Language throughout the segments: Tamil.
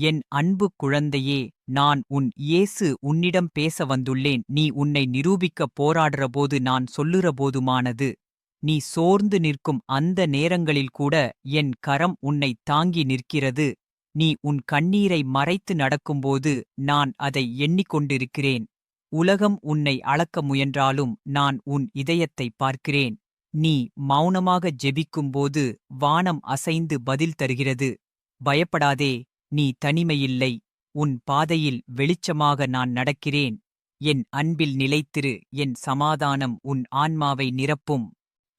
என் அன்பு குழந்தையே நான் உன் இயேசு உன்னிடம் பேச வந்துள்ளேன் நீ உன்னை நிரூபிக்கப் போராடுறபோது நான் சொல்லுறபோதுமானது. நீ சோர்ந்து நிற்கும் அந்த நேரங்களில் கூட என் கரம் உன்னை தாங்கி நிற்கிறது. நீ உன் கண்ணீரை மறைத்து நடக்கும்போது நான் அதை எண்ணிக்கொண்டிருக்கிறேன். உலகம் உன்னை அளக்க முயன்றாலும் நான் உன் இதயத்தை பார்க்கிறேன். நீ மௌனமாக ஜெபிக்கும்போது வானம் அசைந்து பதில் தருகிறது. பயப்படாதே நீ தனிமையில்லை உன் பாதையில் வெளிச்சமாக நான் நடக்கிறேன். என் அன்பில் நிலைத்திரு என் சமாதானம் உன் ஆன்மாவை நிரப்பும்.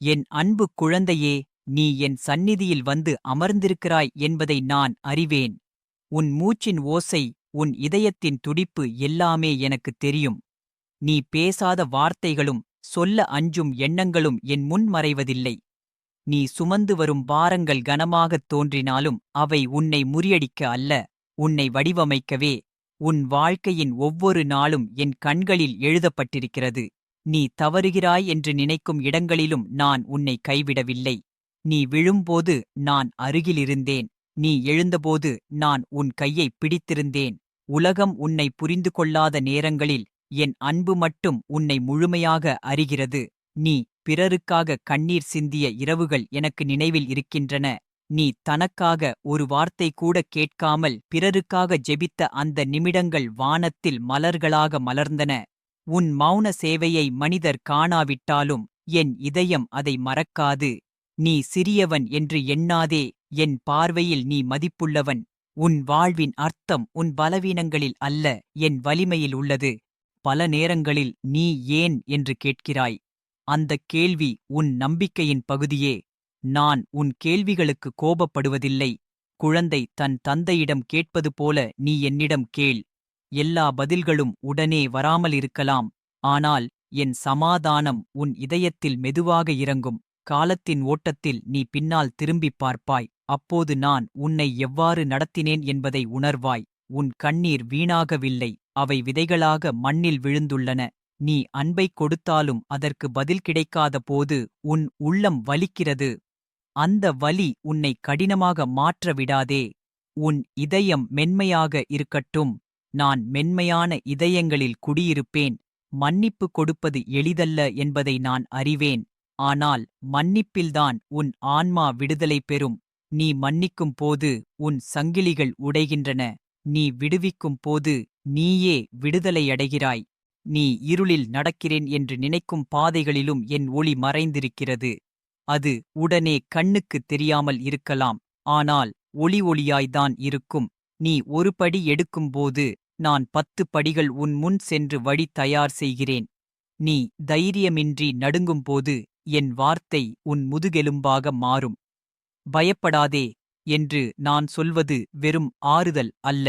என் அன்பு குழந்தையே நீ என் சந்நிதியில் வந்து அமர்ந்திருக்கிறாய் என்பதை நான் அறிவேன். உன் மூச்சின் ஓசை உன் இதயத்தின் துடிப்பு எல்லாமே எனக்குத் தெரியும். நீ பேசாத வார்த்தைகளும் சொல்ல அஞ்சும் எண்ணங்களும் என் முன் மறைவதில்லை. நீ சுமந்து வரும் பாரங்கள் கனமாகத் தோன்றினாலும் அவை உன்னை முறியடிக்க அல்ல உன்னை வடிவமைக்கவே. உன் வாழ்க்கையின் ஒவ்வொரு நாளும் என் கண்களில் எழுதப்பட்டிருக்கிறது. நீ தவறுகிறாய் என்று நினைக்கும் இடங்களிலும் நான் உன்னை கைவிடவில்லை. நீ விழும்போது நான் அருகிலிருந்தேன். நீ எழுந்தபோது நான் உன் கையை பிடித்திருந்தேன். உலகம் உன்னை புரிந்து கொள்ளாத நேரங்களில் என் அன்பு மட்டும் உன்னை முழுமையாக அறிகிறது. நீ பிறருக்காக கண்ணீர் சிந்திய இரவுகள் எனக்கு நினைவில் இருக்கின்றன. நீ தனக்காக ஒரு வார்த்தை கூட கேட்காமல் பிறருக்காக ஜெபித்த அந்த நிமிடங்கள் வானத்தில் மலர்களாக மலர்ந்தன. உன் மௌன சேவையை மனிதர் காணாவிட்டாலும் என் இதயம் அதை மறக்காது. நீ சிறியவன் என்று எண்ணாதே என் பார்வையில் நீ மதிப்புள்ளவன். உன் வாழ்வின் அர்த்தம் உன் பலவீனங்களில் அல்ல என் வலிமையில் உள்ளது. பல நேரங்களில் நீ ஏன் என்று கேட்கிறாய்? அந்தக் கேள்வி உன் நம்பிக்கையின் பகுதியே. நான் உன் கேள்விகளுக்கு கோபப்படுவதில்லை. குழந்தை தன் தந்தையிடம் கேட்பது போல நீ என்னிடம் கேள். எல்லா பதில்களும் உடனே வராமல் இருக்கலாம். ஆனால் என் சமாதானம் உன் இதயத்தில் மெதுவாக இறங்கும். காலத்தின் ஓட்டத்தில் நீ பின்னால் திரும்பிப் பார்ப்பாய். அப்போது நான் உன்னை எவ்வாறு நடத்தினேன் என்பதை உணர்வாய். உன் கண்ணீர் வீணாகவில்லை. அவை விதைகளாக மண்ணில் விழுந்துள்ளன. நீ அன்பைக் கொடுத்தாலும் அதற்கு பதில் கிடைக்காத போது உன் உள்ளம் வலிக்கிறது. அந்த வலி உன்னை கடினமாக மாற்ற விடாதே உன் இதயம் மென்மையாக இருக்கட்டும். நான் மென்மையான இதயங்களில் குடியிருப்பேன். மன்னிப்பு கொடுப்பது எளிதல்ல என்பதை நான் அறிவேன். ஆனால் மன்னிப்பில்தான் உன் ஆன்மா விடுதலை பெறும். நீ மன்னிக்கும் போது உன் சங்கிலிகள் உடைகின்றன. நீ விடுவிக்கும் போது நீயே விடுதலையடைகிறாய். நீ இருளில் நடக்கிறேன் என்று நினைக்கும் பாதைகளிலும் என் ஒளி மறைந்திருக்கிறது. அது உடனே கண்ணுக்குத் தெரியாமல் இருக்கலாம். ஆனால் ஒளி ஒளியாய்தான் இருக்கும். நீ ஒரு படி எடுக்கும்போது நான் பத்து படிகள் உன் முன் சென்று வழி தயார் செய்கிறேன். நீ தைரியமின்றி நடுங்கும்போது என் வார்த்தை உன் முதுகெலும்பாக மாறும். பயப்படாதே என்று நான் சொல்வது வெறும் ஆறுதல் அல்ல.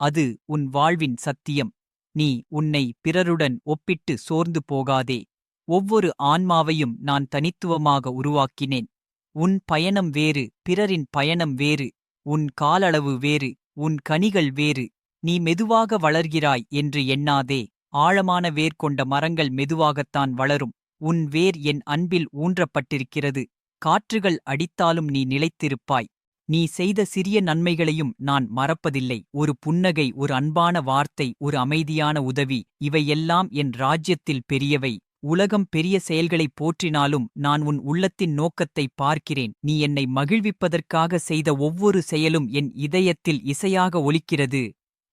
அது உன் வாழ்வின் சத்தியம். நீ உன்னை பிறருடன் ஒப்பிட்டு சோர்ந்து போகாதே. ஒவ்வொரு ஆன்மாவையும் நான் தனித்துவமாக உருவாக்கினேன். உன் பயணம் வேறு பிறரின் பயணம் வேறு உன் காலளவு வேறு உன் கனிகள் வேறு. நீ மெதுவாக வளர்கிறாய் என்று எண்ணாதே. ஆழமான வேர் கொண்ட மரங்கள் மெதுவாகத்தான் வளரும். உன் வேர் என் அன்பில் ஊன்றப்பட்டிருக்கிறது. காற்றுகள் அடித்தாலும் நீ நிலைத்திருப்பாய். நீ செய்த சிறிய நன்மைகளையும் நான் மறப்பதில்லை. ஒரு புன்னகை ஒரு அன்பான வார்த்தை ஒரு அமைதியான உதவி இவையெல்லாம் என் ராஜ்யத்தில் பெரியவை. உலகம் பெரிய செயல்களைப் போற்றினாலும் நான் உன் உள்ளத்தின் நோக்கத்தை பார்க்கிறேன். நீ என்னை மகிழ்விப்பதற்காக செய்த ஒவ்வொரு செயலும் என் இதயத்தில் இசையாக ஒலிக்கிறது.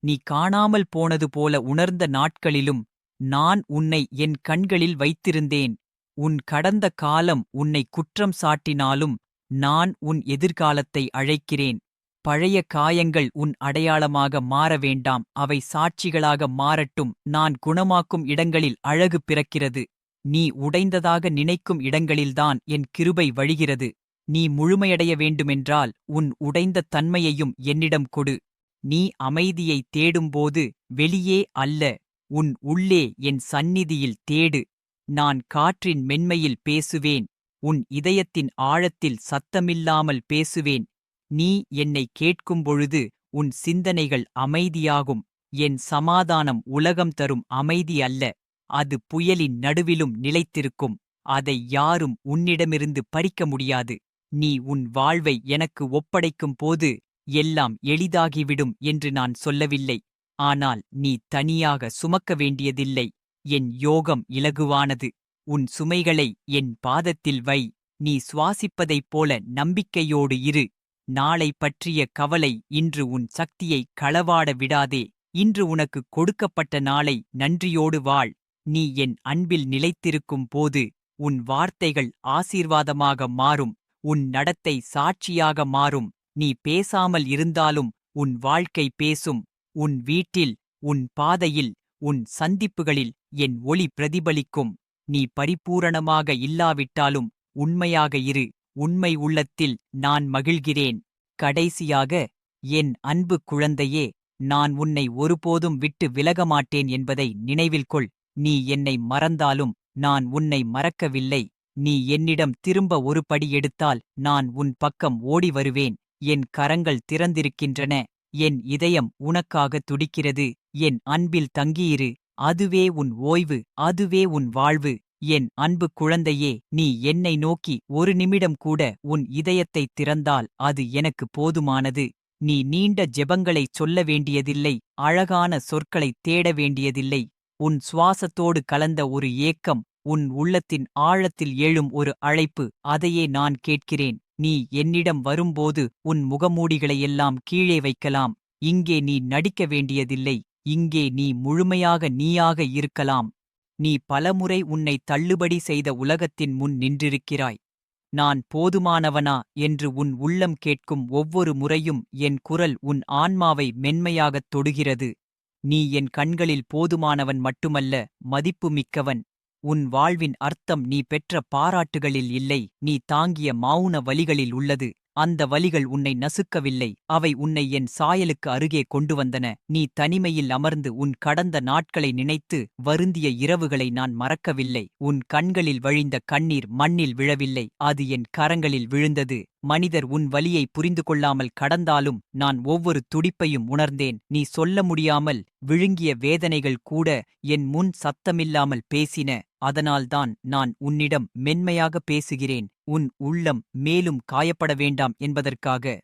நீ காணாமல் போனது போல உணர்ந்த நாட்களிலும் நான் உன்னை என் கண்களில் வைத்திருந்தேன். உன் கடந்த காலம் உன்னை குற்றம் சாட்டினாலும் நான் உன் எதிர்காலத்தை அழைக்கிறேன். பழைய காயங்கள் உன் அடையாளமாக மாற வேண்டாம். அவை சாட்சிகளாக மாறட்டும். நான் குணமாக்கும் இடங்களில் அழகு பிறக்கிறது. நீ உடைந்ததாக நினைக்கும் இடங்களில்தான் என் கிருபை வழிகிறது. நீ முழுமையடைய வேண்டுமென்றால் உன் உடைந்த தன்மையையும் என்னிடம் கொடு. நீ அமைதியை தேடும்போது வெளியே அல்ல உன் உள்ளே என் சந்நிதியில் தேடு. நான் காற்றின் மென்மையில் பேசுவேன். உன் இதயத்தின் ஆழத்தில் சத்தமில்லாமல் பேசுவேன். நீ என்னை கேட்கும்பொழுது உன் சிந்தனைகள் அமைதியாகும். என் சமாதானம் உலகம் தரும் அமைதி அல்ல. அது புயலின் நடுவிலும் நிலைத்திருக்கும். அதை யாரும் உன்னிடமிருந்து பறிக்க முடியாது. நீ உன் வாழ்வை எனக்கு ஒப்படைக்கும் போது எல்லாம் எளிதாகிவிடும் என்று நான் சொல்லவில்லை. ஆனால் நீ தனியாக சுமக்க வேண்டியதில்லை. என் யோகம் இலகுவானது. உன் சுமைகளை என் பாதத்தில் வை. நீ சுவாசிப்பதைப் போல நம்பிக்கையோடு இரு. நாளை பற்றிய கவலை இன்று உன் சக்தியை களவாட விடாதே. இன்று உனக்கு கொடுக்கப்பட்ட நாளை நன்றியோடு வாழ். நீ என் அன்பில் நிலைத்திருக்கும் போது உன் வார்த்தைகள் ஆசீர்வாதமாக மாறும். உன் நடத்தை சாட்சியாக மாறும். நீ பேசாமல் இருந்தாலும் உன் வாழ்க்கை பேசும். உன் வீட்டில் உன் பாதையில் உன் சந்திப்புகளில் என் ஒளி பிரதிபலிக்கும். நீ பரிபூரணமாக இல்லாவிட்டாலும் உண்மையாக இரு. உண்மை உள்ளத்தில் நான் மகிழ்கிறேன். கடைசியாக என் அன்பு குழந்தையே நான் உன்னை ஒருபோதும் விட்டு விலகமாட்டேன் என்பதை நினைவில் கொள். நீ என்னை மறந்தாலும் நான் உன்னை மறக்கவில்லை. நீ என்னிடம் திரும்ப ஒரு படி எடுத்தால் நான் உன் பக்கம் ஓடி வருவேன். என் கரங்கள் திறந்திருக்கின்றன. என் இதயம் உனக்காக துடிக்கிறது. என் அன்பில் தங்கியிரு. அதுவே உன் ஓய்வு அதுவே உன் வாழ்வு. என் அன்பு குழந்தையே நீ என்னை நோக்கி ஒரு நிமிடம் கூட உன் இதயத்தைத் திறந்தால் அது எனக்கு போதுமானது. நீ நீண்ட ஜெபங்களைச் சொல்ல வேண்டியதில்லை அழகான சொற்களைத் தேட வேண்டியதில்லை. உன் சுவாசத்தோடு கலந்த ஒரு ஏக்கம் உன் உள்ளத்தின் ஆழத்தில் எழும் ஒரு அழைப்பு அதையே நான் கேட்கிறேன். நீ என்னிடம் வரும்போது உன் முகமூடிகளையெல்லாம் கீழே வைக்கலாம். இங்கே நீ நடிக்க வேண்டியதில்லை. இங்கே நீ முழுமையாக நீயாக இருக்கலாம். நீ பலமுறை உன்னை தள்ளுபடி செய்த உலகத்தின் முன் நின்றிருக்கிறாய். நான் போதுமானவனா என்று உன் உள்ளம் கேட்கும் ஒவ்வொரு முறையும் என் குரல் உன் ஆன்மாவை மென்மையாகத் தொடுகிறது. நீ என் கண்களில் போதுமானவன் மட்டுமல்ல மதிப்புமிக்கவன். உன் வாழ்வின் அர்த்தம் நீ பெற்ற பாராட்டுகளில் இல்லை நீ தாங்கிய மௌன வழிகளில் உள்ளது. அந்த வலிகள் உன்னை நசுக்கவில்லை. அவை உன்னை என் சாயலுக்கு அருகே கொண்டு வந்தன நீ தனிமையில் அமர்ந்து உன் கடந்த நாட்களை நினைத்து வருந்திய இரவுகளை நான் மறக்கவில்லை. உன் கண்களில் வழிந்த கண்ணீர் மண்ணில் விழவில்லை. அது என் கரங்களில் விழுந்தது. மனிதர் உன் வலியை புரிந்து கொள்ளாமல் கடந்தாலும் நான் ஒவ்வொரு துடிப்பையும் உணர்ந்தேன். நீ சொல்ல முடியாமல் விழுங்கிய வேதனைகள் கூட என் முன் சத்தமில்லாமல் பேசின. அதனால்தான் நான் உன்னிடம் மென்மையாக பேசுகிறேன். உன் உள்ளம் மேலும் காயப்பட வேண்டாம் என்பதற்காக.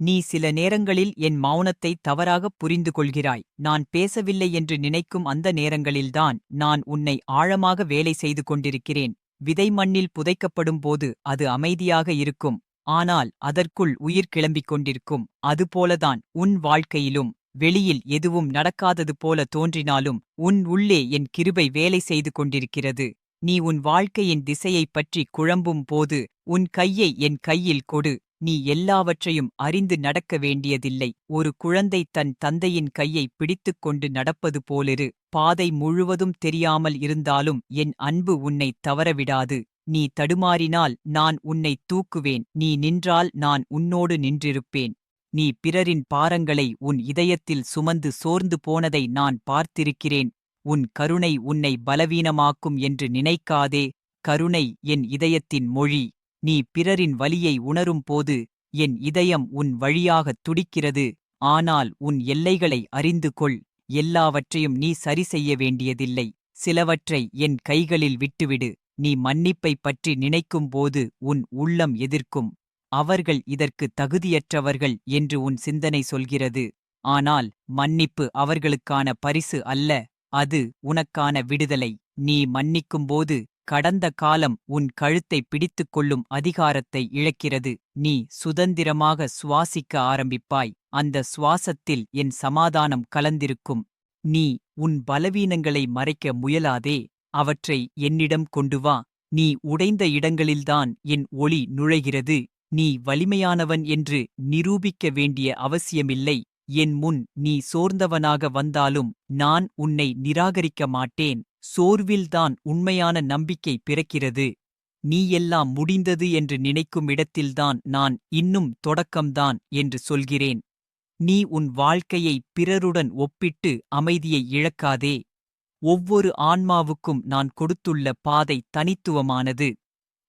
நீ சில நேரங்களில் என் மௌனத்தை தவறாகப் புரிந்து கொள்கிறாய் நான் பேசவில்லை என்று நினைக்கும் அந்த நேரங்களில்தான் நான் உன்னை ஆழமாக வேலை செய்து கொண்டிருக்கிறேன். விதை மண்ணில் புதைக்கப்படும் போது அது அமைதியாக இருக்கும். ஆனால் அதற்குள் உயிர் கிளம்பிக் கொண்டிருக்கும். அதுபோலதான் உன் வாழ்க்கையிலும் வெளியில் எதுவும் நடக்காதது போல தோன்றினாலும் உன் உள்ளே என் கிருபை வேலை செய்து கொண்டிருக்கிறது. நீ உன் வாழ்க்கையின் திசையைப் பற்றி குழம்பும் போது உன் கையை என் கையில் கொடு. நீ எல்லாவற்றையும் அறிந்து நடக்க வேண்டியதில்லை. ஒரு குழந்தை தன் தந்தையின் கையை பிடித்துக் கொண்டு நடப்பது போலிரு. பாதை முழுவதும் தெரியாமல் இருந்தாலும் என் அன்பு உன்னை தவறவிடாது. நீ தடுமாறினால் நான் உன்னை தூக்குவேன். நீ நின்றால் நான் உன்னோடு நின்றிருப்பேன். நீ பிறரின் பாரங்களை உன் இதயத்தில் சுமந்து சோர்ந்து போனதை நான் பார்த்திருக்கிறேன். உன் கருணை உன்னை பலவீனமாக்கும் என்று நினைக்காதே. கருணை என் இதயத்தின் மொழி. நீ பிறரின் வலியை உணரும் போது என் இதயம் உன் வழியாகத் துடிக்கிறது. ஆனால் உன் எல்லைகளை அறிந்து கொள். எல்லாவற்றையும் நீ சரி செய்ய வேண்டியதில்லை. சிலவற்றை என் கைகளில் விட்டுவிடு. நீ மன்னிப்பைப் பற்றி நினைக்கும்போது உன் உள்ளம் எதிர்க்கும். அவர்கள் இதற்கு தகுதியற்றவர்கள் என்று உன் சிந்தனை சொல்கிறது. ஆனால் மன்னிப்பு அவர்களுக்கான பரிசு அல்ல அது உனக்கான விடுதலை. நீ மன்னிக்கும்போது கடந்த காலம் உன் கழுத்தை பிடித்துக் கொள்ளும் அதிகாரத்தை இழக்கிறது. நீ சுதந்திரமாக சுவாசிக்க ஆரம்பிப்பாய் அந்த சுவாசத்தில் என் சமாதானம் கலந்திருக்கும். நீ உன் பலவீனங்களை மறைக்க முயலாதே. அவற்றை என்னிடம் கொண்டு வா. நீ உடைந்த இடங்களில்தான் என் ஒளி நுழைகிறது. நீ வலிமையானவன் என்று நிரூபிக்க வேண்டிய அவசியமில்லை. என் முன் நீ சோர்ந்தவனாக வந்தாலும் நான் உன்னை நிராகரிக்க மாட்டேன். சோர்வில்தான் உண்மையான நம்பிக்கை பிறக்கிறது. நீ எல்லாம் முடிந்தது என்று நினைக்கும் இடத்தில்தான் நான் இன்னும் தொடக்கம்தான் என்று சொல்கிறேன். நீ உன் வாழ்க்கையை பிறருடன் ஒப்பிட்டு அமைதியை இழக்காதே. ஒவ்வொரு ஆன்மாவுக்கும் நான் கொடுத்துள்ள பாதை தனித்துவமானது.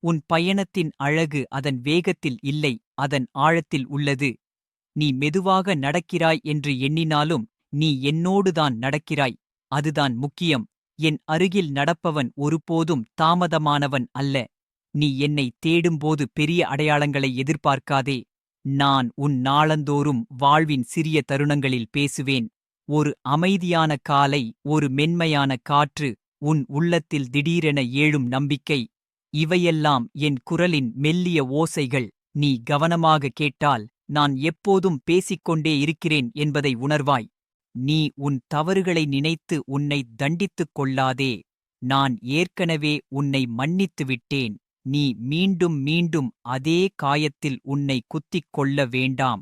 உன் பயணத்தின் அழகு அதன் வேகத்தில் இல்லை அதன் ஆழத்தில் உள்ளது. நீ மெதுவாக நடக்கிறாய் என்று எண்ணினாலும் நீ என்னோடுதான் நடக்கிறாய் அதுதான் முக்கியம். என் அருகில் நடப்பவன் ஒருபோதும் தாமதமானவன் அல்ல. நீ என்னை தேடும்போது பெரிய அடையாளங்களை எதிர்பார்க்காதே. நான் உன் நாளந்தோறும் வாழ்வின் சிறிய தருணங்களில் பேசுவேன். ஒரு அமைதியான காலை ஒரு மென்மையான காற்று உன் உள்ளத்தில் திடீரென ஏழும் நம்பிக்கை. இவையெல்லாம் என் குரலின் மெல்லிய ஓசைகள். நீ கவனமாக கேட்டால் நான் எப்போதும் பேசிக்கொண்டே இருக்கிறேன் என்பதை உணர்வாய். நீ உன் தவறுகளை நினைத்து உன்னை தண்டித்துக் கொள்ளாதே. நான் ஏற்கனவே உன்னை மன்னித்து விட்டேன். நீ மீண்டும் மீண்டும் அதே காயத்தில் உன்னை குத்திக் கொள்ள வேண்டாம்.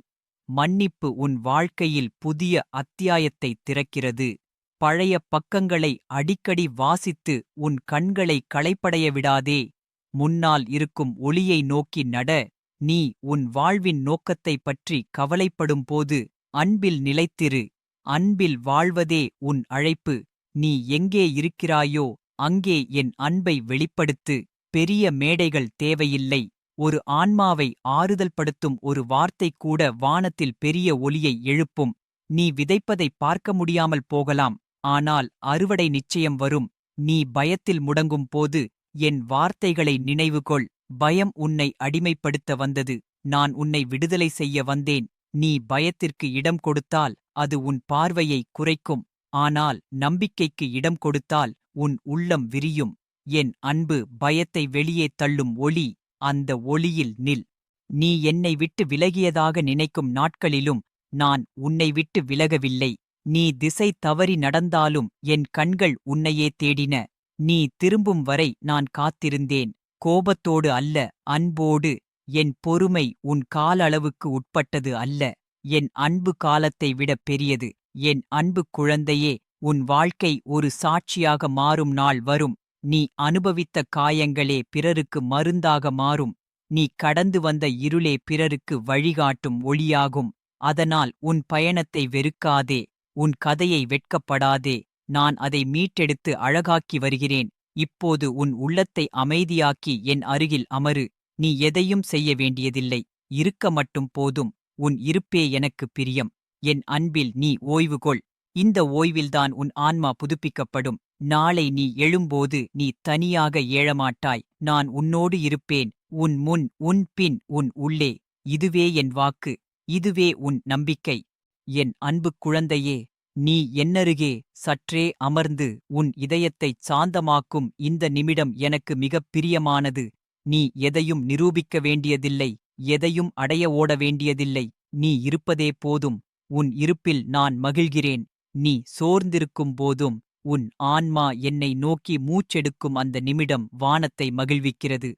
மன்னிப்பு உன் வாழ்க்கையில் புதிய அத்தியாயத்தை திறக்கிறது. பழைய பக்கங்களை அடிக்கடி வாசித்து உன் கண்களை களைப்படைய விடாதே. முன்னால் இருக்கும் ஒளியை நோக்கி நட. நீ உன் வாழ்வின் நோக்கத்தைப் பற்றி கவலைப்படும்போது அன்பில் நிலைத்திரு. அன்பில் வாழ்வதே உன் அழைப்பு. நீ எங்கே இருக்கிறாயோ அங்கே என் அன்பை வெளிப்படுத்து. பெரிய மேடைகள் தேவையில்லை. ஒரு ஆன்மாவை ஆறுதல்படுத்தும் ஒரு வார்த்தை கூட வானத்தில் பெரிய ஒலியை எழுப்பும். நீ விதைப்பதை பார்க்க முடியாமல் போகலாம். ஆனால் அறுவடை நிச்சயம் வரும். நீ பயத்தில் முடங்கும் போது என் வார்த்தைகளை நினைவுகொள். பயம் உன்னை அடிமைப்படுத்த வந்தது. நான் உன்னை விடுதலை செய்ய வந்தேன். நீ பயத்திற்கு இடம் கொடுத்தால் அது உன் பார்வையை குறைக்கும். ஆனால் நம்பிக்கைக்கு இடம் கொடுத்தால் உன் உள்ளம் விரியும். என் அன்பு பயத்தை வெளியே தள்ளும் ஒளி. அந்த ஒளியில் நில். நீ என்னை விட்டு விலகியதாக நினைக்கும் நாட்களிலும் நான் உன்னை விட்டு விலகவில்லை. நீ திசை தவறி நடந்தாலும் என் கண்கள் உன்னையே தேடின. நீ திரும்பும் வரை நான் காத்திருந்தேன். கோபத்தோடு அல்ல அன்போடு. என் பொறுமை உன் காலளவுக்கு உட்பட்டது அல்ல. என் அன்பு காலத்தை விட பெரியது. என் அன்பு குழந்தையே உன் வாழ்க்கை ஒரு சாட்சியாக மாறும் நாள் வரும். நீ அனுபவித்த காயங்களே பிறருக்கு மருந்தாக மாறும். நீ கடந்து வந்த இருளே பிறருக்கு வழிகாட்டும் ஒளியாகும். அதனால் உன் பயணத்தை வெறுக்காதே உன் கதையை வெட்கப்படாதே. நான் அதை மீட்டெடுத்து அழகாக்கி வருகிறேன். இப்போது உன் உள்ளத்தை அமைதியாக்கி என் அருகில் அமரு. நீ எதையும் செய்ய வேண்டியதில்லை. இருக்க மட்டும் போதும். உன் இருப்பே எனக்கு பிரியம். என் அன்பில் நீ ஓய்வுகொள். இந்த ஓய்வில்தான் உன் ஆன்மா புதுப்பிக்கப்படும். நாளை நீ எழும்போது நீ தனியாக ஏழமாட்டாய். நான் உன்னோடு இருப்பேன். உன் முன் உன் பின் உன் உள்ளே. இதுவே என் வாக்கு. இதுவே உன் நம்பிக்கை. என் அன்பு குழந்தையே நீ என்னருகே? சற்றே அமர்ந்து உன் இதயத்தைச் சாந்தமாக்கும் இந்த நிமிடம் எனக்கு மிகப் பிரியமானது. நீ எதையும் நிரூபிக்க வேண்டியதில்லை. எதையும் அடைய ஓட வேண்டியதில்லை. நீ இருப்பதே போதும். உன் இருப்பில் நான் மகிழ்கிறேன். நீ சோர்ந்திருக்கும் போதும். உன் ஆன்மா என்னை நோக்கி மூச்செடுக்கும் அந்த நிமிடம் வானத்தை மகிழ்விக்கிறது.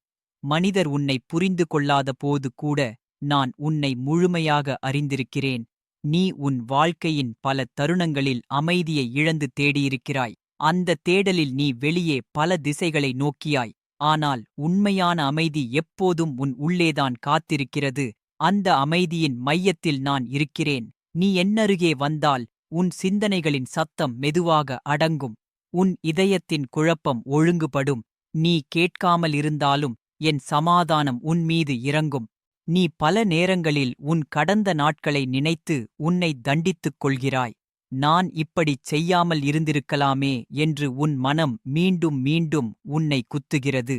மனிதர் உன்னை புரிந்து கொள்ளாத போது கூட நான் உன்னை முழுமையாக அறிந்திருக்கிறேன். நீ உன் வாழ்க்கையின் பல தருணங்களில் அமைதியை இழந்து தேடியிருக்கிறாய். அந்த தேடலில் நீ வெளியே பல திசைகளை நோக்கியாய். ஆனால் உண்மையான அமைதி எப்போதும் உன் உள்ளேதான் காத்திருக்கிறது. அந்த அமைதியின் மையத்தில் நான் இருக்கிறேன். நீ என்னருகே வந்தால் உன் சிந்தனைகளின் சத்தம் மெதுவாக அடங்கும். உன் இதயத்தின் குழப்பம் ஒழுங்குபடும். நீ கேட்காமல் இருந்தாலும் என் சமாதானம் உன் மீது இறங்கும். நீ பல நேரங்களில் உன் கடந்த நாட்களை நினைத்து உன்னை தண்டித்துக் கொள்கிறாய். நான் இப்படிச் செய்யாமல் இருந்திருக்கலாமே என்று உன் மனம் மீண்டும் மீண்டும் உன்னை குத்துகிறது.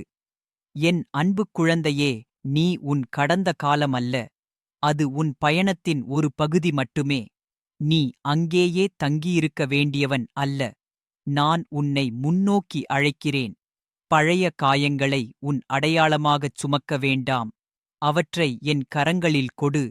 என் அன்பு குழந்தையே நீ உன் கடந்த காலம் அல்ல அது உன் பயணத்தின் ஒரு பகுதி மட்டுமே. நீ அங்கேயே தங்கியிருக்க வேண்டியவன் அல்ல. நான் உன்னை முன்னோக்கி அழைக்கிறேன். பழைய காயங்களை உன் அடையாளமாகச் சுமக்க வேண்டாம். அவற்றை என் கரங்களில் கொடு.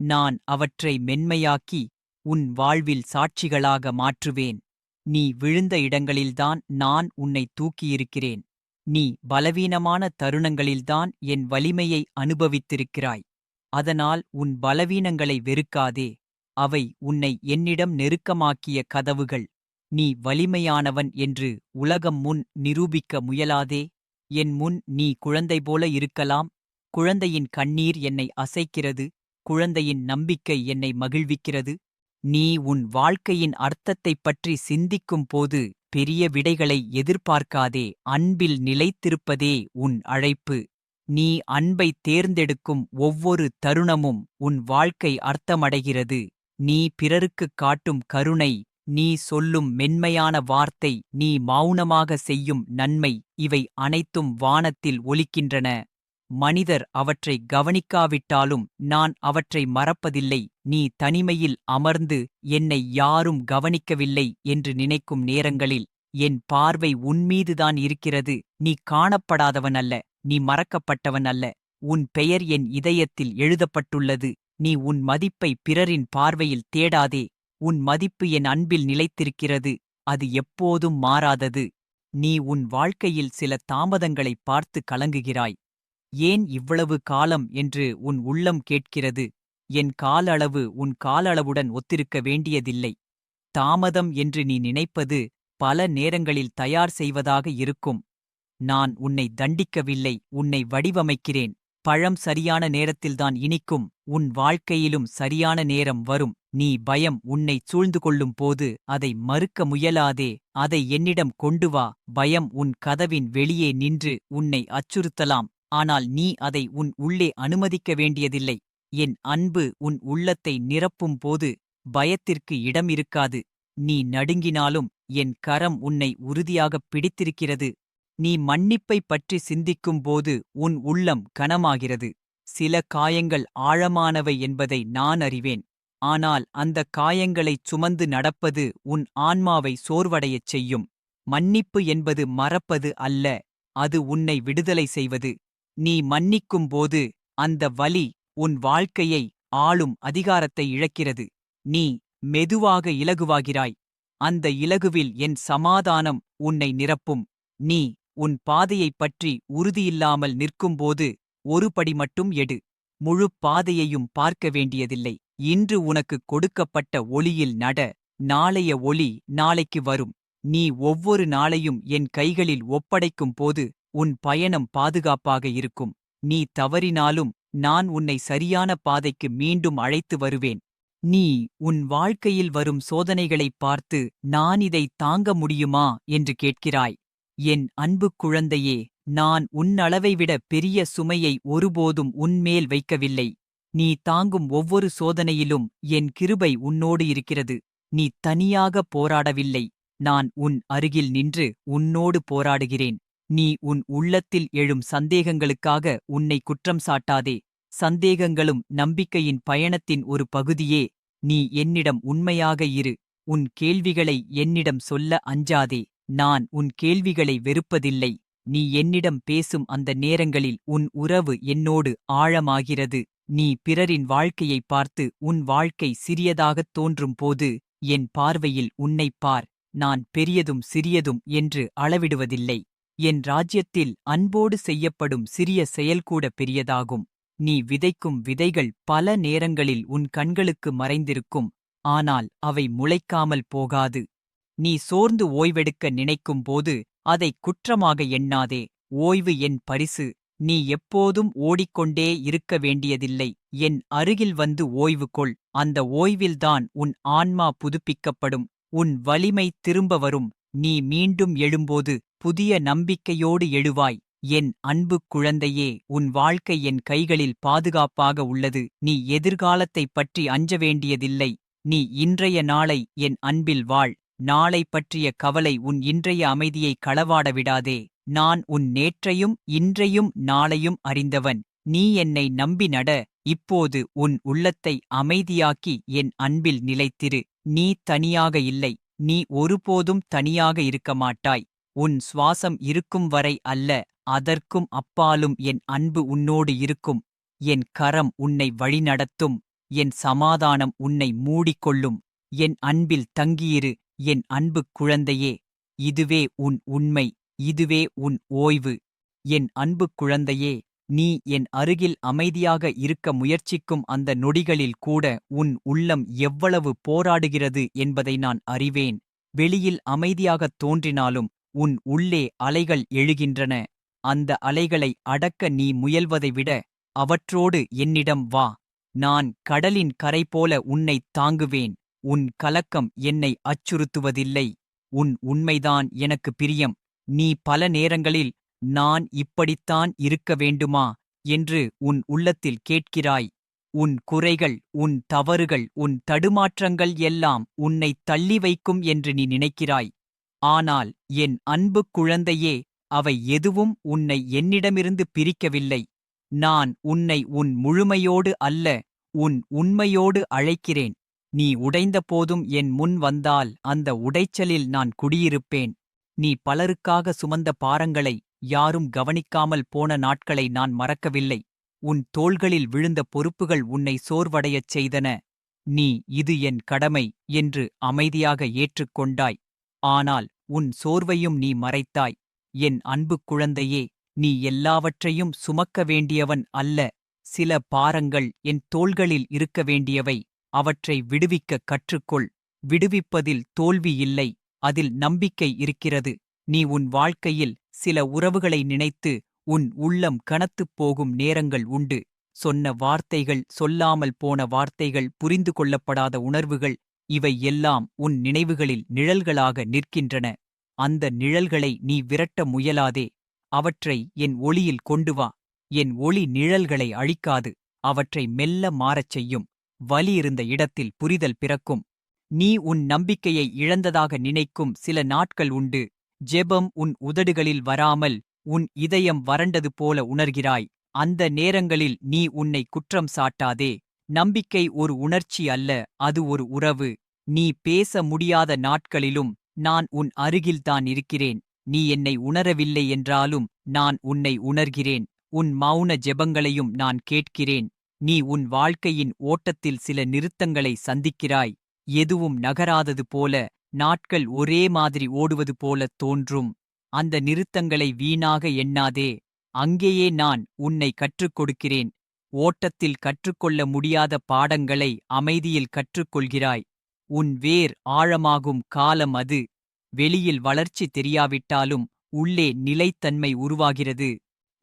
நான் அவற்றை மென்மையாக்கி உன் வாழ்வில் சாட்சிகளாக மாற்றுவேன். நீ விழுந்த இடங்களில்தான் நான் உன்னை தூக்கியிருக்கிறேன். நீ பலவீனமான தருணங்களில்தான் என் வலிமையை அனுபவித்திருக்கிறாய். அதனால் உன் பலவீனங்களை வெறுக்காதே. அவை உன்னை என்னிடம் நெருக்கமாக்கிய கதவுகள். நீ வலிமையானவன் என்று உலகம் முன் நிரூபிக்க முயலாதே. என் முன் நீ குழந்தை போல இருக்கலாம். குழந்தையின் கண்ணீர் என்னை அசைக்கிறது. குழந்தையின் நம்பிக்கை என்னை மகிழ்விக்கிறது. நீ உன் வாழ்க்கையின் அர்த்தத்தைப் பற்றி சிந்திக்கும் போது பெரிய விடைகளை எதிர்பார்க்காதே. அன்பில் நிலைத்திருப்பதே உன் அழைப்பு. நீ அன்பை தேர்ந்தெடுக்கும் ஒவ்வொரு தருணமும் உன் வாழ்க்கை அர்த்தமடைகிறது. நீ பிறருக்குக் காட்டும் கருணை நீ சொல்லும் மென்மையான வார்த்தை நீ மௌனமாக செய்யும் நன்மை இவை அனைத்தும் வானத்தில் ஒலிக்கின்றன. மனிதர் அவற்றை கவனிக்காவிட்டாலும் நான் அவற்றை மறப்பதில்லை நீ தனிமையில் அமர்ந்து என்னை யாரும் கவனிக்கவில்லை என்று நினைக்கும் நேரங்களில் என் பார்வை உன்மீதுதான் இருக்கிறது நீ காணப்படாதவன் அல்ல நீ மறக்கப்பட்டவன் அல்ல உன் பெயர் என் இதயத்தில் எழுதப்பட்டுள்ளது. நீ உன் மதிப்பை பிறரின் பார்வையில் தேடாதே. உன் மதிப்பு என் அன்பில் நிலைத்திருக்கிறது. அது எப்போதும் மாறாதது. நீ உன் வாழ்க்கையில் சில தாமதங்களைப் பார்த்து கலங்குகிறாய். ஏன் இவ்வளவு காலம் என்று உன் உள்ளம் கேட்கிறது. என் கால அளவு உன் காலளவுடன் ஒத்திருக்க வேண்டியதில்லை. தாமதம் என்று நீ நினைப்பது பல நேரங்களில் தயார் செய்வதாக இருக்கும். நான் உன்னை தண்டிக்கவில்லை. உன்னை வடிவமைக்கிறேன். பழம் சரியான நேரத்தில்தான் இனிக்கும் உன் வாழ்க்கையிலும் சரியான நேரம் வரும் நீ பயம் உன்னை சூழ்ந்து கொள்ளும் போது அதை மறுக்க முயலாதே அதை என்னிடம் கொண்டு வா பயம் உன் கதவின் வெளியே நின்று உன்னை அச்சுறுத்தலாம் ஆனால் நீ அதை உன் உள்ளே அனுமதிக்க வேண்டியதில்லை என் அன்பு உன் உள்ளத்தை நிரப்பும் போது பயத்திற்கு இடம் இருக்காது நீ நடுங்கினாலும் என் கரம் உன்னை உறுதியாகப் பிடித்திருக்கிறது நீ மன்னிப்பைப் பற்றி சிந்திக்கும்போது உன் உள்ளம் கனமாகிறது. சில காயங்கள் ஆழமானவை என்பதை நான் அறிவேன். ஆனால் அந்த காயங்களைச் சுமந்து நடப்பது உன் ஆன்மாவை சோர்வடையச் செய்யும். மன்னிப்பு என்பது மறப்பது அல்ல அது உன்னை விடுதலை செய்வது. நீ மன்னிக்கும்போது அந்த வலி உன் வாழ்க்கையை ஆளும் அதிகாரத்தை இழக்கிறது. நீ மெதுவாக இலகுவாகிறாய். அந்த இலகுவில் என் சமாதானம் உன்னை நிரப்பும். நீ உன் பாதையைப் பற்றி உறுதியில்லாமல் நிற்கும்போது ஒரு படி மட்டும் எடு. முழு பாதையையும் பார்க்க வேண்டியதில்லை. இன்று உனக்கு கொடுக்கப்பட்ட ஒளியில் நட. நாளைய ஒளி நாளைக்கு வரும். நீ ஒவ்வொரு நாளையும் என் கைகளில் ஒப்படைக்கும் போது உன் பயணம் பாதுகாப்பாக இருக்கும். நீ தவறினாலும் நான் உன்னை சரியான பாதைக்கு மீண்டும் அழைத்து வருவேன். நீ உன் வாழ்க்கையில் வரும் சோதனைகளைப் பார்த்து நான் இதை தாங்க முடியுமா? என்று கேட்கிறாய். என் அன்பு குழந்தையே நான் உன்னளவை விட பெரிய சுமையை ஒருபோதும் உன்மேல் வைக்கவில்லை. நீ தாங்கும் ஒவ்வொரு சோதனையிலும் என் கிருபை உன்னோடு இருக்கிறது. நீ தனியாக போராடவில்லை. நான் உன் அருகில் நின்று உன்னோடு போராடுகிறேன். நீ உன் உள்ளத்தில் எழும் சந்தேகங்களுக்காக உன்னை குற்றம் சாட்டாதே. சந்தேகங்களும் நம்பிக்கையின் பயணத்தின் ஒரு பகுதியே. நீ என்னிடம் உண்மையாக இரு. உன் கேள்விகளை என்னிடம் சொல்ல அஞ்சாதே. நான் உன் கேள்விகளை வெறுப்பதில்லை. நீ என்னிடம் பேசும் அந்த நேரங்களில் உன் உறவு என்னோடு ஆழமாகிறது. நீ பிறரின் வாழ்க்கையைப் பார்த்து உன் வாழ்க்கை சிறியதாகத் தோன்றும் போது என் பார்வையில் உன்னைப் பார். நான் பெரியதும் சிறியதும் என்று அளவிடுவதில்லை. என் ராஜ்யத்தில் அன்போடு செய்யப்படும் சிறிய செயல்கூட பெரியதாகும். நீ விதைக்கும் விதைகள் பல நேரங்களில் உன் கண்களுக்கு மறைந்திருக்கும். ஆனால் அவை முளைக்காமல் போகாது. நீ சோர்ந்து ஓய்வெடுக்க நினைக்கும்போது அதை குற்றமாக எண்ணாதே. ஓய்வு என் பரிசு. நீ எப்போதும் ஓடிக்கொண்டே இருக்க வேண்டியதில்லை. என் அருகில் வந்து ஓய்வு கொள். அந்த ஓய்வில்தான் உன் ஆன்மா புதுப்பிக்கப்படும். உன் வலிமை திரும்ப வரும். நீ மீண்டும் எழும்போது புதிய நம்பிக்கையோடு எழுவாய். என் அன்பு குழந்தையே உன் வாழ்க்கை என் கைகளில் பாதுகாப்பாக உள்ளது. நீ எதிர்காலத்தைப் பற்றி அஞ்ச வேண்டியதில்லை. நீ இன்றைய நாளை என் அன்பில் வாழ். நாளை பற்றிய கவலை உன் இன்றைய அமைதியை களவாட விடாதே. நான் உன் நேற்றையும் இன்றையும் நாளையும் அறிந்தவன். நீ என்னை நம்பி நட. இப்போது உன் உள்ளத்தை அமைதியாக்கி என் அன்பில் நிலைத்திரு. நீ தனியாக இல்லை. நீ ஒருபோதும் தனியாக இருக்க மாட்டாய். உன் சுவாசம் இருக்கும் வரை அல்ல. அதற்கும் அப்பாலும் என் அன்பு உன்னோடு இருக்கும். என் கரம் உன்னை வழிநடத்தும். என் சமாதானம் உன்னை மூடிக்கொள்ளும். என் அன்பில் தங்கியிரு. என் அன்பு குழந்தையே இதுவே உன் உண்மை இதுவே உன் ஓய்வு. என் அன்பு குழந்தையே நீ என் அருகில் அமைதியாக இருக்க முயற்சிக்கும் அந்த நொடிகளில் கூட உன் உள்ளம் எவ்வளவு போராடுகிறது என்பதை நான் அறிவேன். வெளியில் அமைதியாகத் தோன்றினாலும் உன் உள்ளே அலைகள் எழுகின்றன. அந்த அலைகளை அடக்க நீ முயல்வதை விட அவற்றோடு என்னிடம் வா. நான் கடலின் கரை போல உன்னைத் தாங்குவேன். உன் கலக்கம் என்னை அச்சுறுத்துவதில்லை. உன் உண்மைதான் எனக்கு பிரியம். நீ பல நேரங்களில் நான் இப்படித்தான் இருக்க வேண்டுமா? என்று உன் உள்ளத்தில் கேட்கிறாய். உன் குறைகள் உன் தவறுகள் உன் தடுமாற்றங்கள் எல்லாம் உன்னை தள்ளி வைக்கும் என்று நீ நினைக்கிறாய். ஆனால் என் அன்பு குழந்தையே அவை எதுவும் உன்னை என்னிடமிருந்து பிரிக்கவில்லை. நான் உன்னை உன் முழுமையோடு அல்ல உன் உண்மையோடு அழைக்கிறேன். நீ உடைந்த போதும் என் முன் வந்தால் அந்த உடைச்சலில் நான் குடியிருப்பேன். நீ பலருக்காக சுமந்த பாரங்களை யாரும் கவனிக்காமல் போன நாட்களை நான் மறக்கவில்லை. உன் தோள்களில் விழுந்த பொறுப்புகள் உன்னை சோர்வடையச் செய்தன. நீ இது என் கடமை என்று அமைதியாக ஏற்றுக்கொண்டாய். ஆனால் உன் சோர்வையும் நீ மறைத்தாய். என் அன்பு குழந்தையே நீ எல்லாவற்றையும் சுமக்க வேண்டியவன் அல்ல. சில பாரங்கள் என் தோள்களில் இருக்க வேண்டியவை. அவற்றை விடுவிக்கக் கற்றுக்கொள். விடுவிப்பதில் தோல்வி இல்லை. அதில் நம்பிக்கை இருக்கிறது. நீ உன் வாழ்க்கையில் சில உறவுகளை நினைத்து உன் உள்ளம் கனத்துப் போகும் நேரங்கள் உண்டு. சொன்ன வார்த்தைகள் சொல்லாமல் போன வார்த்தைகள் புரிந்து கொள்ளப்படாத உணர்வுகள் இவை எல்லாம் உன் நினைவுகளில் நிழல்களாக நிற்கின்றன. அந்த நிழல்களை நீ விரட்ட முயலாதே. அவற்றை என் ஒளியில் கொண்டு வா. என் ஒளி நிழல்களை அழிக்காது. அவற்றை மெல்ல மாறச் செய்யும். வலி இருந்த இடத்தில் புரிதல் பிறக்கும். நீ உன் நம்பிக்கையை இழந்ததாக நினைக்கும் சில நாட்கள் உண்டு. ஜெபம் உன் உதடுகளில் வராமல் உன் இதயம் வறண்டது போல உணர்கிறாய். அந்த நேரங்களில் நீ உன்னை குற்றம் சாட்டாதே. நம்பிக்கை ஒரு உணர்ச்சி அல்ல அது ஒரு உறவு. நீ பேச முடியாத நாட்களிலும் நான் உன் அருகில்தான் இருக்கிறேன். நீ என்னை உணரவில்லை என்றாலும் நான் உன்னை உணர்கிறேன். உன் மௌன ஜெபங்களையும் நான் கேட்கிறேன். நீ உன் வாழ்க்கையின் ஓட்டத்தில் சில நிறுத்தங்களை சந்திக்கிறாய். எதுவும் நகராதது போல நாட்கள் ஒரே மாதிரி ஓடுவது போலத் தோன்றும். அந்த நிறுத்தங்களை வீணாக எண்ணாதே. அங்கேயே நான் உன்னை கற்றுக் கொடுக்கிறேன் ஓட்டத்தில் கற்றுக்கொள்ள முடியாத பாடங்களை அமைதியில் கற்றுக்கொள்கிறாய். உன் வேர் ஆழமாகும் காலம் அது. வெளியில் வளர்ச்சி தெரியாவிட்டாலும் உள்ளே நிலைத்தன்மை உருவாகிறது.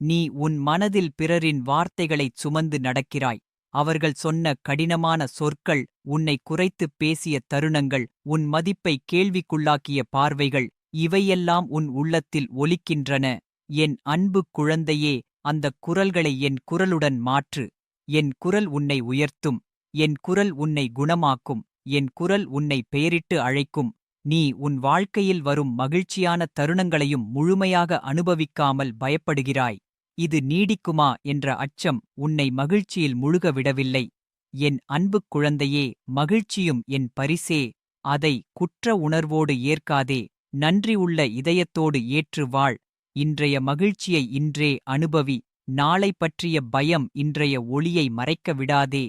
நீ உன் மனதில் பிறரின் வார்த்தைகளைச் சுமந்து நடக்கிறாய். அவர்கள் சொன்ன கடினமான சொற்கள் உன்னை குறைத்துப் பேசிய தருணங்கள் உன் மதிப்பை கேள்விக்குள்ளாக்கிய பார்வைகள் இவையெல்லாம் உன் உள்ளத்தில் ஒலிக்கின்றன. என் அன்பு குழந்தையே அந்தக் குரல்களை என் குரலுடன் மாற்று. என் குரல் உன்னை உயர்த்தும். என் குரல் உன்னை குணமாக்கும். என் குரல் உன்னை பெயரிட்டு அழைக்கும். நீ உன் வாழ்க்கையில் வரும் மகிழ்ச்சியான தருணங்களையும் முழுமையாக அனுபவிக்காமல் பயப்படுகிறாய். இது நீடிக்குமா என்ற அச்சம் உன்னை மகிழ்ச்சியில் முழுக விடவில்லை. என் அன்புக் குழந்தையே மகிழ்ச்சியும் என் பரிசே அதை குற்ற உணர்வோடு ஏற்காதே நன்றியுள்ள இதயத்தோடு ஏற்று வாழ். இன்றைய மகிழ்ச்சியை இன்றே அனுபவி நாளை பற்றிய பயம் இன்றைய ஒளியை மறைக்க விடாதே.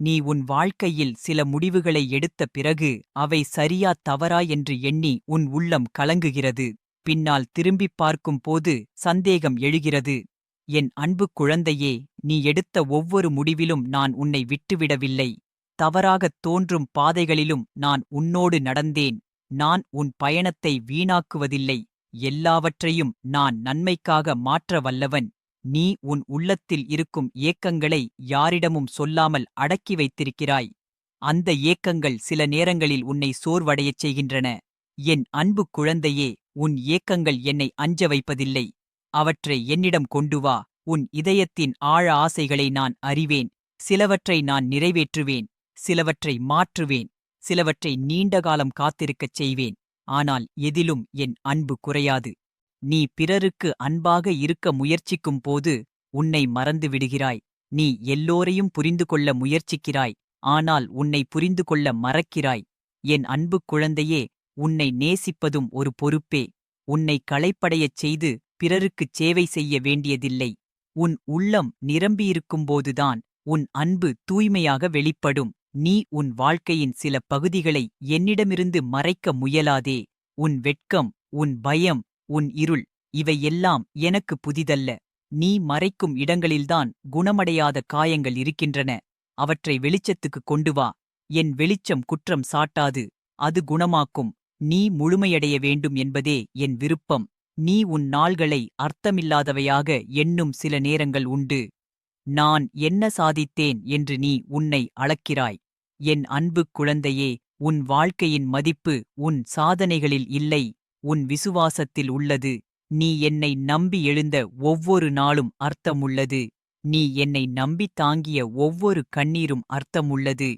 நீ உன் வாழ்க்கையில் சில முடிவுகளை எடுத்த பிறகு அவை சரியா தவறா என்று எண்ணி உன் உள்ளம் கலங்குகிறது. பின்னால் திரும்பிப் பார்க்கும் போது சந்தேகம் எழுகிறது. என் அன்பு குழந்தையே நீ எடுத்த ஒவ்வொரு முடிவிலும் நான் உன்னை விட்டுவிடவில்லை. தவறாகத் தோன்றும் பாதைகளிலும் நான் உன்னோடு நடந்தேன். நான் உன் பயணத்தை வீணாக்குவதில்லை. எல்லாவற்றையும் நான் நன்மைக்காக மாற்ற வல்லவன். நீ உன் உள்ளத்தில் இருக்கும் ஏக்கங்களை யாரிடமும் சொல்லாமல் அடக்கி வைத்திருக்கிறாய். அந்த ஏக்கங்கள் சில நேரங்களில் உன்னை சோர்வடையச் செய்கின்றன. என் அன்பு குழந்தையே உன் ஏக்கங்கள் என்னை அஞ்ச வைப்பதில்லை அவற்றை என்னிடம் கொண்டு வா. உன் இதயத்தின் ஆழ ஆசைகளை நான் அறிவேன். சிலவற்றை நான் நிறைவேற்றுவேன். சிலவற்றை மாற்றுவேன். சிலவற்றை நீண்டகாலம் காத்திருக்கச் செய்வேன். ஆனால் எதிலும் என் அன்பு குறையாது. நீ பிறருக்கு அன்பாக இருக்க முயற்சிக்கும் போது உன்னை மறந்து விடுகிறாய். நீ எல்லோரையும் புரிந்து கொள்ள முயற்சிக்கிறாய். ஆனால் உன்னை புரிந்து கொள்ள மறக்கிறாய். என் அன்பு குழந்தையே உன்னை நேசிப்பதும் ஒரு பொறுப்பே. உன்னை களைப்படையச் செய்து பிறருக்குச் சேவை செய்ய வேண்டியதில்லை. உன் உள்ளம் நிரம்பியிருக்கும்போதுதான் உன் அன்பு தூய்மையாக வெளிப்படும். நீ உன் வாழ்க்கையின் சில பகுதிகளை என்னிடமிருந்து மறைக்க முயலாதே. உன் வெட்கம் உன் பயம் உன் இருள் இவையெல்லாம் எனக்கு புதிதல்ல. நீ மறைக்கும் இடங்களில்தான் குணமடையாத காயங்கள் இருக்கின்றன. அவற்றை வெளிச்சத்துக்குக் கொண்டு வா. என் வெளிச்சம் குற்றம் சாட்டாது. அது குணமாக்கும். நீ முழுமையடைய வேண்டும் என்பதே என் விருப்பம். நீ உன் நாள்களை அர்த்தமில்லாதவையாக எண்ணும் சில நேரங்கள் உண்டு. நான் என்ன சாதித்தேன் என்று நீ உன்னை அளக்கிறாய். என் அன்பு குழந்தையே உன் வாழ்க்கையின் மதிப்பு உன் சாதனைகளில் இல்லை உன் விசுவாசத்தில் உள்ளது. நீ என்னை நம்பி எழுந்த ஒவ்வொரு நாளும் அர்த்தமுள்ளது. நீ என்னை நம்பித் தாங்கிய ஒவ்வொரு கண்ணீரும் அர்த்தமுள்ளது.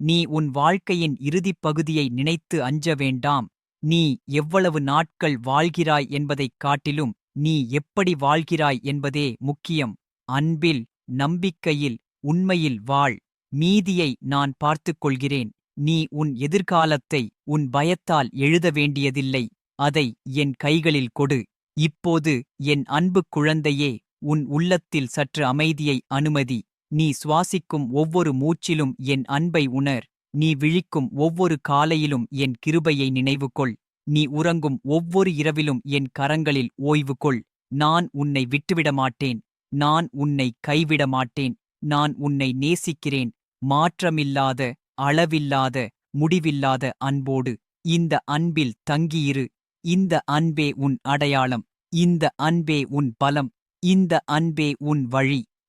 நீ உன் வாழ்க்கையின் இறுதிப் பகுதியை நினைத்து அஞ்ச வேண்டாம். நீ எவ்வளவு நாட்கள் வாழ்கிறாய் என்பதைக் காட்டிலும் நீ எப்படி வாழ்கிறாய் என்பதே முக்கியம். அன்பில் நம்பிக்கையில் உண்மையில் வாழ். மீதியை நான் பார்த்துக் கொள்கிறேன் நீ உன் எதிர்காலத்தை உன் பயத்தால் எழுத வேண்டியதில்லை. அதை என் கைகளில் கொடு. இப்போது என் அன்புக் குழந்தையே உன் உள்ளத்தில் சற்று அமைதியை அனுமதி. நீ சுவாசிக்கும் ஒவ்வொரு மூச்சிலும் என் அன்பை உணர். நீ விழிக்கும் ஒவ்வொரு காலையிலும் என் கிருபையை நினைவுகொள். நீ உறங்கும் ஒவ்வொரு இரவிலும் என் கரங்களில் ஓய்வு கொள் நான் உன்னை விட்டுவிட மாட்டேன் நான் உன்னை கைவிட மாட்டேன் நான் உன்னை நேசிக்கிறேன். மாற்றமில்லாத அளவில்லாத முடிவில்லாத அன்போடு இந்த அன்பில் தங்கியிரு. இந்த அன்பே உன் அடையாளம். இந்த அன்பே உன் பலம். இந்த அன்பே உன் வழி.